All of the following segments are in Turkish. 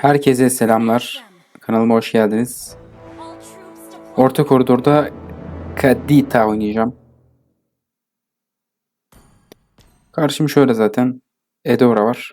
Herkese selamlar. Kanalıma hoş geldiniz. Orta koridorda Kadita oynayacağım. Karşım şöyle zaten. Edora var.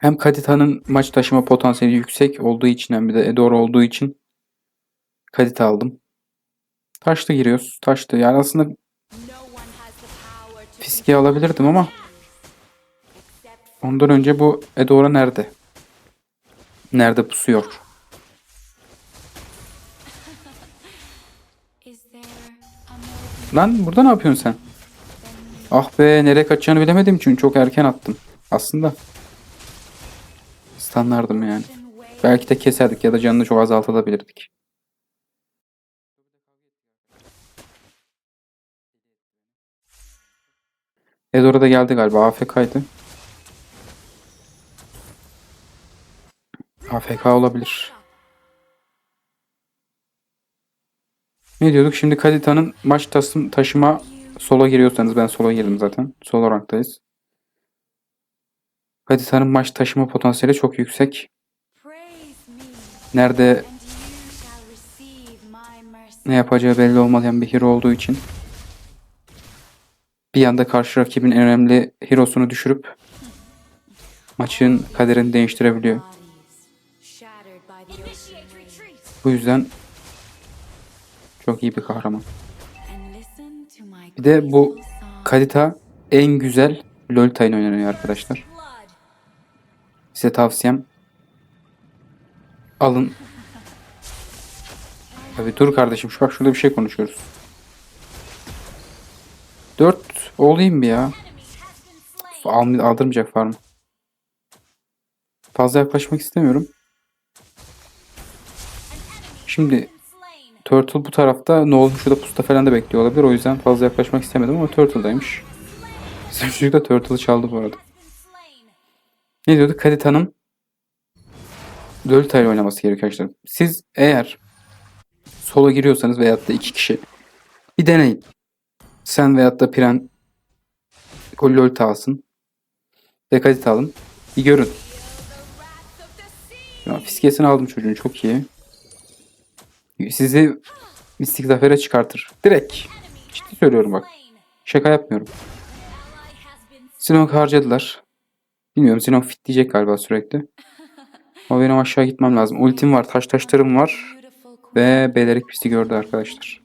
Hem Kadita'nın maç taşıma potansiyeli yüksek olduğu için hem bir de Edora olduğu için Kadita aldım. Taşlı giriyoruz. Taşlı. Yani aslında Fiske alabilirdim ama ondan önce bu Edora nerede? Nerede pusuyor? Lan burada ne yapıyorsun sen? Ah be nereye kaçacağını bilemedim için çok erken attım. Aslında standardım yani. Belki de keserdik ya da canını çok azaltabilirdik. Edora da geldi galiba. AFK'ydı. AFK olabilir. Ne diyorduk? Şimdi Kadita'nın maç tasım taşıma sola giriyorsanız ben sola girdim zaten. Sol ranktayız. Kadita'nın maç taşıma potansiyeli çok yüksek. Nerede ne yapacağı belli olmayan bir hero olduğu için bir anda karşı rakibin en önemli herosunu düşürüp maçın kaderini değiştirebiliyor. Bu yüzden çok iyi bir kahraman. Bir de bu Kadita en güzel LoL Tine oynanıyor arkadaşlar. Size tavsiyem alın. Abi dur kardeşim şu bak şurada bir şey konuşuyoruz. 4 olayım bir ya. Al, aldırmayacak var mı? Fazla yaklaşmak istemiyorum. Şimdi Turtle bu tarafta ne olmuş şurada pusta falan da bekliyor olabilir. O yüzden fazla yaklaşmak istemedim ama Turtle'daymış. Bizim çocuk da Turtle'ı çaldı bu arada. Ne diyorduk? Kadita'nın Lolita ile oynaması gerekiyor arkadaşlar. Siz eğer solo giriyorsanız veyahut da iki kişi bir deneyin. Sen veyahut da Piren Lolita alsın. Ve Kadita alın. Bir görün. Ya, fiskesini aldım çocuğun çok iyi. Sizi mistik zafere çıkartır. Direkt. Ciddi söylüyorum bak. Şaka yapmıyorum. Sinok harcadılar. Bilmiyorum Sinok fit diyecek galiba sürekli. Ama benim aşağı gitmem lazım. Ultim var, taş taşlarım var. Ve belerik pisti gördü arkadaşlar.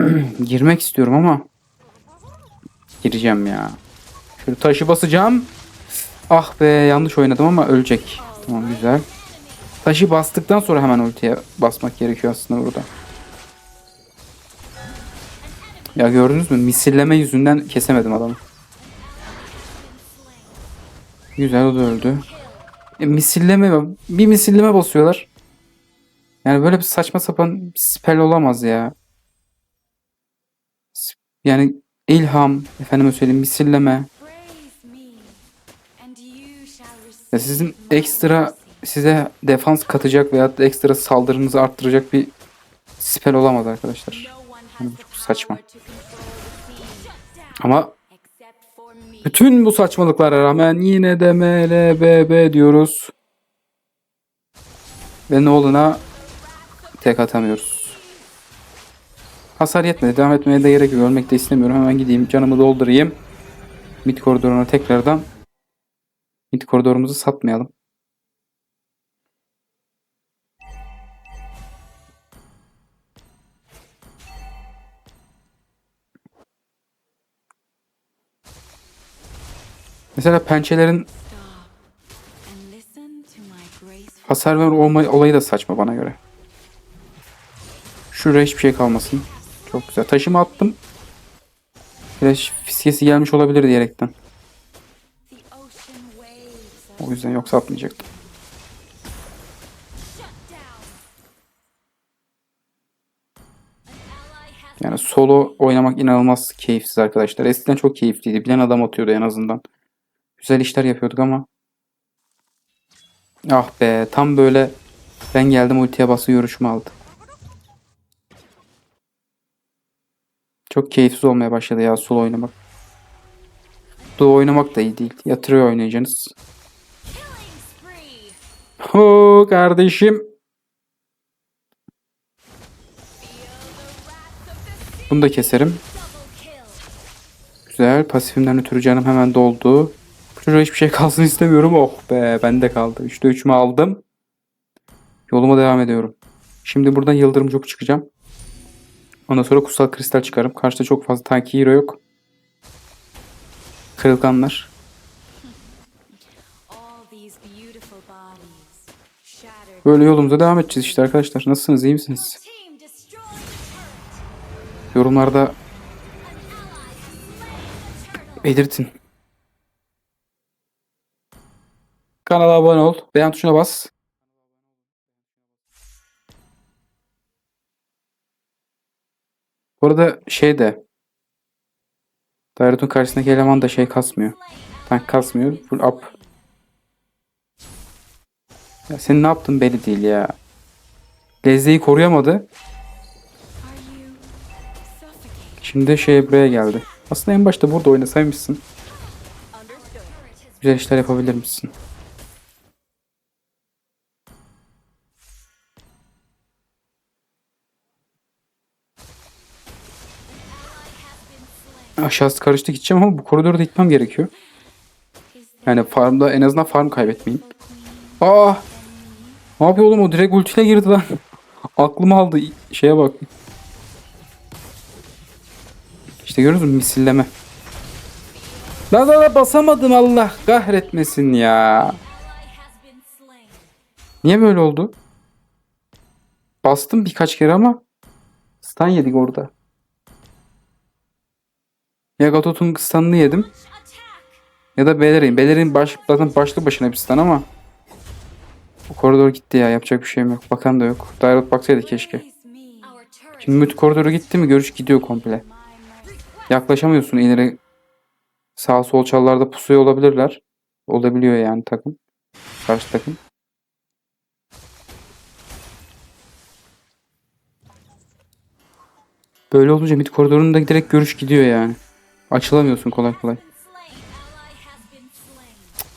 Girmek istiyorum ama gireceğim ya. Şöyle taşı basacağım. Ah be yanlış oynadım ama ölecek. Tamam güzel. Taşı bastıktan sonra hemen ultiye basmak gerekiyor aslında burada. Ya gördünüz mü? Misilleme yüzünden kesemedim adamı. Güzel o da öldü. E, misilleme bir misilleme basıyorlar. Yani böyle bir saçma sapan bir spell olamaz ya. Yani ilham, efendime söyleyeyim misilleme. Ya sizin ekstra size defans katacak veya ekstra saldırınızı arttıracak bir spell olamaz arkadaşlar. Yani çok saçma. Ama bütün bu saçmalıklara rağmen yine de MLBB diyoruz. Ve Nolan'a tek atamıyoruz. Hasar yetmedi. Devam etmeye de gerek yok. Ölmek de istemiyorum. Hemen gideyim. Canımı doldurayım. Mid koridoruna tekrardan. Mid koridorumuzu satmayalım. Mesela pençelerin hasar ver olma olayı da saçma bana göre. Şuraya hiçbir şey kalmasın. Çok güzel. Taşımı attım. Flash fiskesi gelmiş olabilir diyerekten. O yüzden yoksa atmayacaktım. Yani solo oynamak inanılmaz keyifsiz arkadaşlar. Eskiden çok keyifliydi. Bilen adam atıyordu en azından. Güzel işler yapıyorduk ama. Ah be tam böyle ben geldim ultiye bası görüşümü aldı. Çok keyifsiz olmaya başladı ya solo oynamak. Duo oynamak da iyi değil. Yatırıyor oynayacaksınız. Ho kardeşim. Bunu da keserim. Güzel. Pasifimden ötürü canım hemen doldu. Çocuğa hiçbir şey kalsın istemiyorum. Oh be bende kaldı. 3'te 3'ümü aldım. Yoluma devam ediyorum. Şimdi buradan Yıldırım Jopu çıkacağım. Ondan sonra Kutsal Kristal çıkarım. Karşıda çok fazla tanki hero yok. Kırılganlar. Böyle yolumuza devam edeceğiz işte arkadaşlar. Nasılsınız? iyi misiniz? Yorumlarda belirtin. Kanala abone ol. Beğen tuşuna bas. Bu arada şey de Dairut'un karşısındaki eleman da şey kasmıyor. Tank kasmıyor. Full up. Ya sen ne yaptın belli değil ya. Lezzeyi koruyamadı. Şimdi şey buraya geldi. Aslında en başta burada oynasaymışsın. Güzel işler yapabilir misin? Aşağısı karıştı gideceğim ama bu koridorda gitmem gerekiyor. Yani farmda en azından farm kaybetmeyeyim. Aa! Ne yapıyor oğlum o direkt ultiyle girdi lan. Aklımı aldı şeye bak. İşte görüyoruz mu misilleme. La la basamadım Allah kahretmesin ya. Niye böyle oldu? Bastım birkaç kere ama stun yedik orada. Ya Gatot'un stun'ını yedim ya da Bellerin. Bellerin baş, zaten başlı başına bir stun ama bu koridor gitti ya yapacak bir şeyim yok. Bakan da yok. Dairot baksaydı keşke. Şimdi müt koridoru gitti mi görüş gidiyor komple. Yaklaşamıyorsun ileri sağ sol çallarda pusuya olabilirler. Olabiliyor yani takım. Karşı takım. Böyle olunca mid koridorunda direkt görüş gidiyor yani. Açılamıyorsun kolay kolay.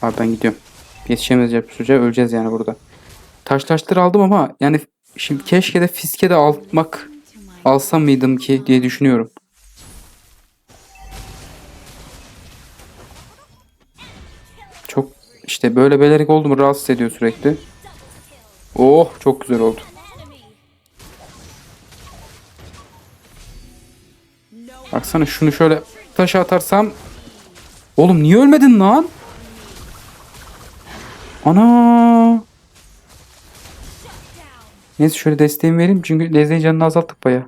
Abi ben gidiyorum. Bir sürece öleceğiz yani burada. Taş taşları aldım ama yani şimdi keşke de fiske de almak alsam mıydım ki diye düşünüyorum. Çok işte böyle belerik oldu mu rahatsız ediyor sürekli. Oh çok güzel oldu. Baksana şunu şöyle taşa atarsam. Oğlum niye ölmedin lan? Ana. Neyse şöyle desteğimi vereyim çünkü Lezza'yı canını azalttık baya.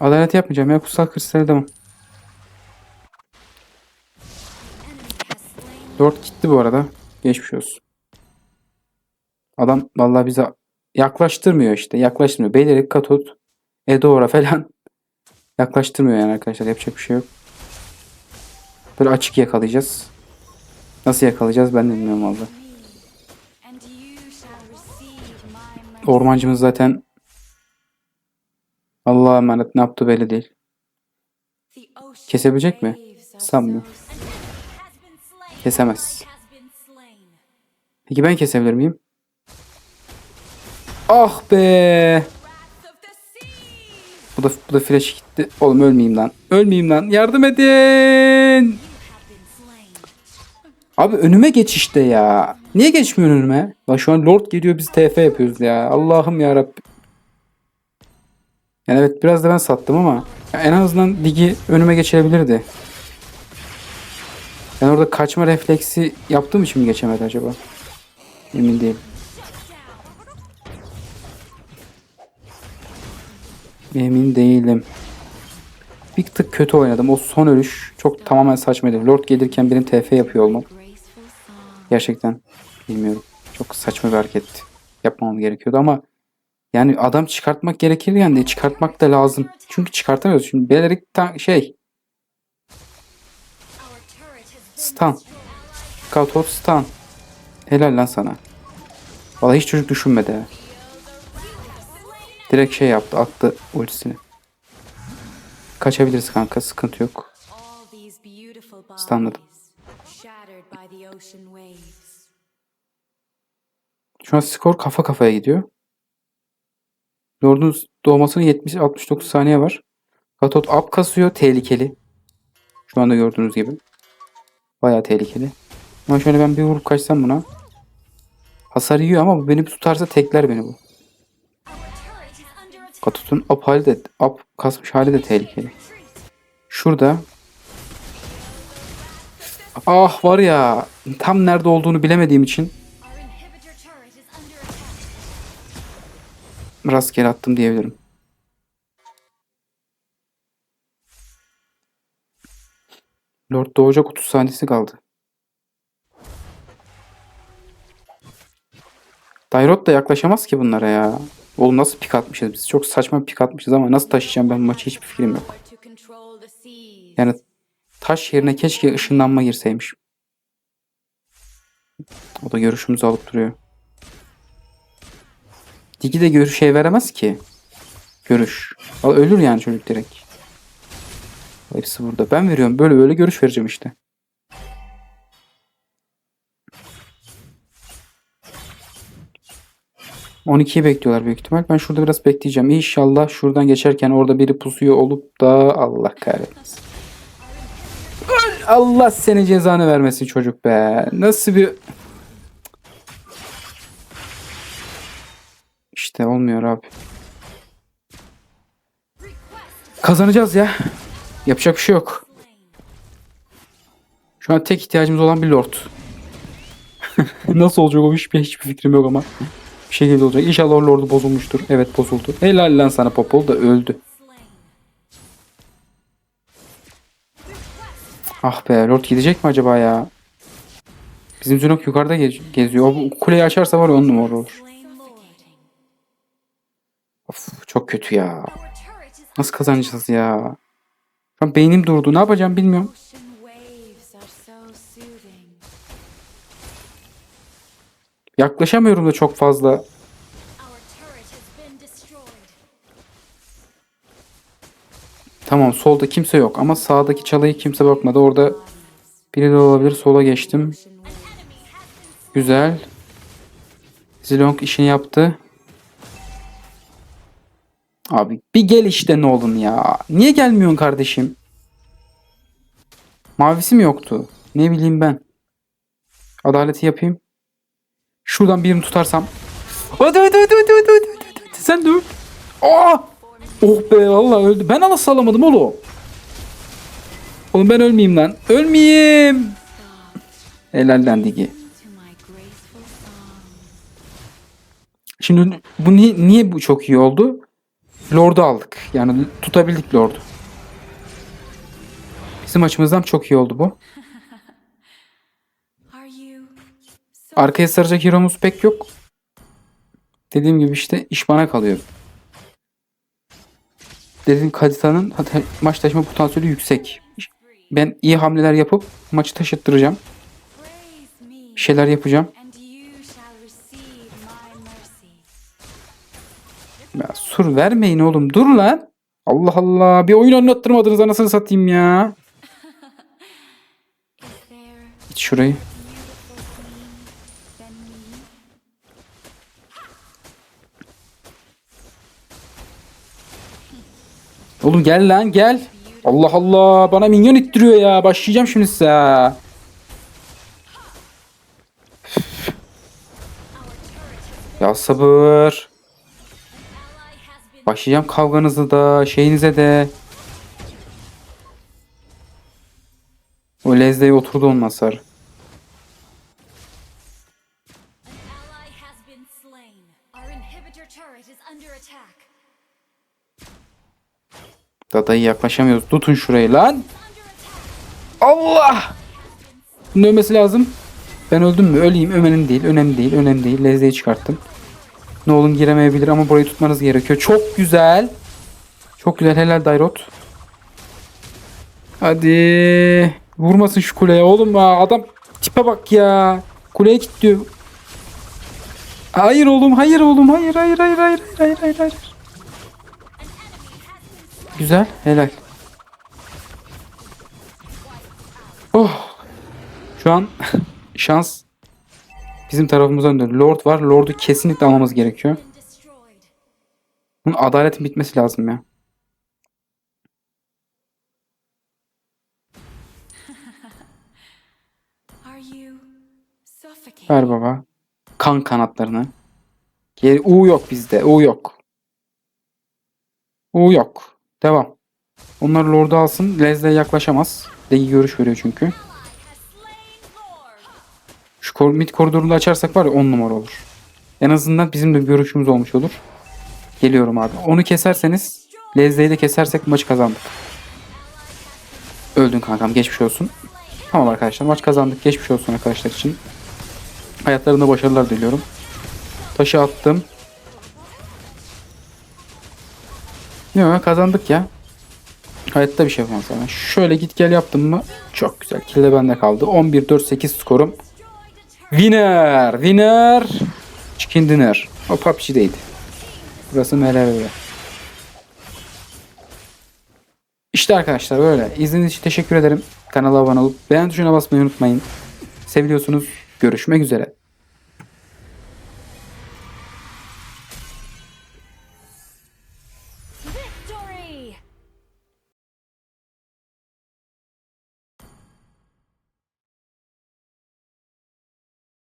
Adalet yapmayacağım ya kutsal kristal demem. Lord gitti bu arada. Geçmiş olsun. Adam vallahi bize yaklaştırmıyor işte. Yaklaştırmıyor. Beylerik Katot, Edora falan yaklaştırmıyor yani arkadaşlar. Yapacak bir şey yok. Böyle açık yakalayacağız. Nasıl yakalayacağız ben de bilmiyorum valla. Ormancımız zaten Allah'a emanet ne yaptı belli değil. Kesebilecek mi? Sanmıyorum. Kesemez. Peki ben kesebilir miyim? Ah be! Bu da, bu da flash. Oğlum ölmeyeyim lan. Ölmeyeyim lan. Yardım edin. Abi önüme geç işte ya. Niye geçmiyorsun önüme? Bak şu an Lord geliyor biz TF yapıyoruz ya. Allah'ım ya Rabbim. Yani evet biraz da ben sattım ama en azından ligi önüme geçebilirdi. Ben orada kaçma refleksi yaptığım için mi geçemedi acaba? Emin değilim. Emin değilim. Bir tık kötü oynadım. O son ölüş çok tamamen saçmaydı. Lord gelirken benim TF yapıyor olmam. Gerçekten bilmiyorum. Çok saçma bir hareket yapmam gerekiyordu ama yani adam çıkartmak gerekir yani çıkartmak da lazım. Çünkü çıkartamıyoruz. Şimdi Belerik şey destroyed. Katot stun. Helal lan sana. Vallahi hiç çocuk düşünmedi. ha. Direkt şey yaptı attı ultisini. Kaçabiliriz kanka sıkıntı yok. Stunladım. Şu an skor kafa kafaya gidiyor. Lord'un doğmasına 70-69 saniye var. Katot up kasıyor. Tehlikeli. Şu anda gördüğünüz gibi. Bayağı tehlikeli. Ama şöyle ben bir vurup kaçsam buna. Hasar yiyor ama bu beni tutarsa tekler beni bu. Katot'un up hali de up kasmış hali de tehlikeli. Şurada. Ah var ya tam nerede olduğunu bilemediğim için rastgele attım diyebilirim. Lord doğacak 30 saniyesi kaldı. Dairot da yaklaşamaz ki bunlara ya. Oğlum nasıl pik atmışız biz? Çok saçma pik atmışız ama nasıl taşıyacağım ben maçı hiçbir fikrim yok. Yani taş yerine keşke ışınlanma girseymiş. O da görüşümüzü alıp duruyor. Digi de görüş şey veremez ki. Görüş. Al- Ölür yani çocuk direkt. Hepsi burada. Ben veriyorum. Böyle böyle görüş vereceğim işte. ...12'yi bekliyorlar büyük ihtimal. Ben şurada biraz bekleyeceğim. İnşallah şuradan geçerken orada biri pusuyor olup da... Allah kahretmesin. Öl! Allah seni cezanı vermesin çocuk be. Nasıl bir... İşte olmuyor abi. Kazanacağız ya. Yapacak bir şey yok. Şu an tek ihtiyacımız olan bir lord. Nasıl olacak o iş hiçbir fikrim yok ama. Bir şekilde olacak. İnşallah lordu bozulmuştur. Evet bozuldu. Helal lan sana Popol da öldü. Ah be lord gidecek mi acaba ya? Bizim Zunok yukarıda gez- geziyor. O kuleyi açarsa var ya on numara olur. Of çok kötü ya. Nasıl kazanacağız ya? Şu beynim durdu. Ne yapacağım bilmiyorum. Yaklaşamıyorum da çok fazla. Tamam solda kimse yok ama sağdaki çalıyı kimse bakmadı. Orada biri de olabilir. Sola geçtim. Güzel. Zilong işini yaptı. Abi bir gel işte ne olun ya. Niye gelmiyorsun kardeşim? Mavisi mi yoktu? Ne bileyim ben. Adaleti yapayım. Şuradan birini tutarsam. Hadi hadi hadi hadi hadi hadi. hadi. Sen de öl. Aa! Oh be vallahi öldü. Ben nasıl alamadım oğlum? Oğlum ben ölmeyeyim lan. Ölmeyeyim. Helal lan Digi. Şimdi bu niye, niye bu çok iyi oldu? Lord'u aldık. Yani tutabildik Lord'u. Bizim açımızdan çok iyi oldu bu. Arkaya saracak hero'muz pek yok. Dediğim gibi işte iş bana kalıyor. Dediğim Kadita'nın maç taşıma potansiyeli yüksek. Ben iyi hamleler yapıp maçı taşıttıracağım. Bir şeyler yapacağım. Ya sur vermeyin oğlum. Dur lan. Allah Allah. Bir oyun anlattırmadınız anasını satayım ya. Git şurayı. Oğlum gel lan gel. Allah Allah bana minyon ittiriyor ya. Başlayacağım şimdi size. Ya sabır. Başlayacağım kavganızı da şeyinize de. O lezdeye oturdu onun hasar. Dada'yı yaklaşamıyoruz. Tutun şurayı lan. Allah! Bunun ölmesi lazım. Ben öldüm mü? Öleyim. Önemli değil. Önemli değil. Önemli değil. Lezzeyi çıkarttım. Ne olun giremeyebilir ama burayı tutmanız gerekiyor. Çok güzel. Çok güzel. Helal Dairot. Hadi. Vurmasın şu kuleye oğlum ya. Adam tipe bak ya. Kuleye kilitliyor. Hayır oğlum. Hayır oğlum. Hayır hayır hayır hayır hayır hayır hayır. Güzel. Helal. Oh. Şu an şans bizim tarafımızdan dönüyor. Lord var. Lord'u kesinlikle almamız gerekiyor. Bunun adaletin bitmesi lazım ya. Ver baba. Kan kanatlarını. Geri U yok bizde. U yok. U yok. Devam. Onlar Lord'u alsın. Leslie'ye yaklaşamaz. Legi görüş veriyor çünkü. Şu kor mid koridorunu açarsak var ya 10 numara olur. En azından bizim de görüşümüz olmuş olur. Geliyorum abi. Onu keserseniz Leslie'yi de kesersek maçı kazandık. Öldün kankam geçmiş olsun. Tamam arkadaşlar maç kazandık. Geçmiş olsun arkadaşlar için. Hayatlarında başarılar diliyorum. Taşı attım. Yok kazandık ya. Hayatta bir şey yapamaz sana. Şöyle git gel yaptım mı? Çok güzel. Kill de bende kaldı. 11-4-8 skorum. Winner! Winner! Chicken dinner. O PUBG'deydi. Burası MLB'de. İşte arkadaşlar böyle. İzlediğiniz için teşekkür ederim. Kanala abone olup beğen tuşuna basmayı unutmayın. Seviliyorsunuz. Görüşmek üzere.